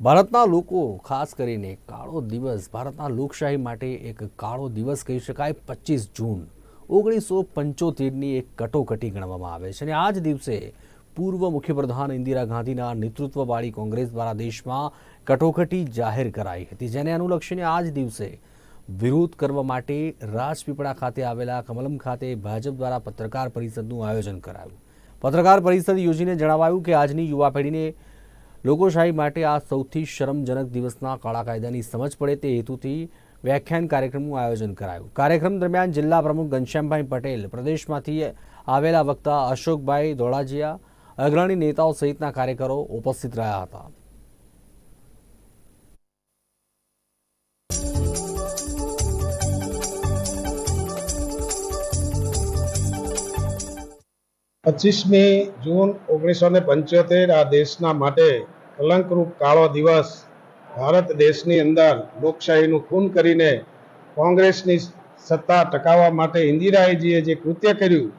ભારતના લોકો, ખાસ કરીને કાળો દિવસ, ભારતના લોકશાહી માટે એક કાળો દિવસ કહી શકાય પચીસ જૂન. ઓગણીસો પંચોતેરની એક કટોકટી ગણવામાં આવે છે અને આ જ દિવસે પૂર્વ મુખ્યપ્રધાન ઇન્દિરા ગાંધીના નેતૃત્વવાળી કોંગ્રેસ દ્વારા દેશમાં કટોકટી જાહેર કરાઈ હતી, જેને અનુલક્ષીને આ જ દિવસે વિરોધ કરવા માટે રાજપીપળા ખાતે આવેલા કમલમ ખાતે ભાજપ દ્વારા પત્રકાર પરિષદનું આયોજન કરાયું. પત્રકાર પરિષદ યોજીને જણાવાયું કે આજની યુવા પેઢીને લોકશાહી માટે આ સૌથી શરમજનક દિવસના કાળા કાયદાની સમજ પડે તે હેતુથી વ્યાખ્યાન કાર્યક્રમનું આયોજન કરાયું. કાર્યક્રમ દરમિયાન જિલ્લા પ્રમુખ ઘનશ્યામભાઈ પટેલ, પ્રદેશમાંથી આવેલા વક્તા અશોકભાઈ ધોળાજીયા, અગ્રણી નેતાઓ સહિતના કાર્યકરો ઉપસ્થિત રહ્યા હતા. પચીસમી જૂન ઓગણીસો ને પંચોતેર આ દેશના માટે કલંકરૂપ કાળો દિવસ ભારત દેશની અંદર લોકશાહીનું ખૂન કરીને કોંગ્રેસની સત્તા ટકાવવા માટે ઇન્દિરાજીએ જે કૃત્ય કર્યું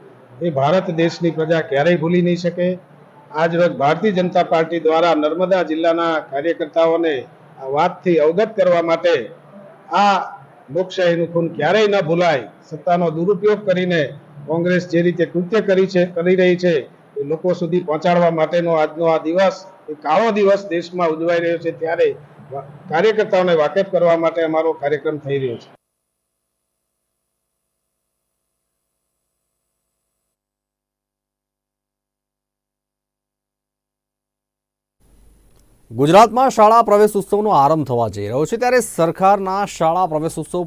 એ ભારત દેશની પ્રજા ક્યારેય ભૂલી નહીં શકે. આજરોજ ભારતીય જનતા પાર્ટી દ્વારા નર્મદા જિલ્લાના કાર્યકર્તાઓને આ વાતથી અવગત કરવા માટે આ લોકશાહીનું ખૂન ક્યારેય ન ભૂલાય. સત્તાનો દુરુપયોગ કરીને કોંગ્રેસ જે રીતે કૃત્ય કરી છે, કરી રહી છે, એ લોકો સુધી પહોંચાડવા માટેનો આજનો આ દિવસ, એ કાળો દિવસ દેશમાં ઉજવાઈ રહ્યો છે, ત્યારે કાર્યકર્તાઓને વાકેફ કરવા માટે અમારો કાર્યક્રમ થઈ રહ્યો છે. ગુજરાતમાં શાળા પ્રવેશ ઉત્સવનો આરંભ થવા જઈ રહ્યો છે, ત્યારે સરકારના શાળા પ્રવેશ ઉત્સવ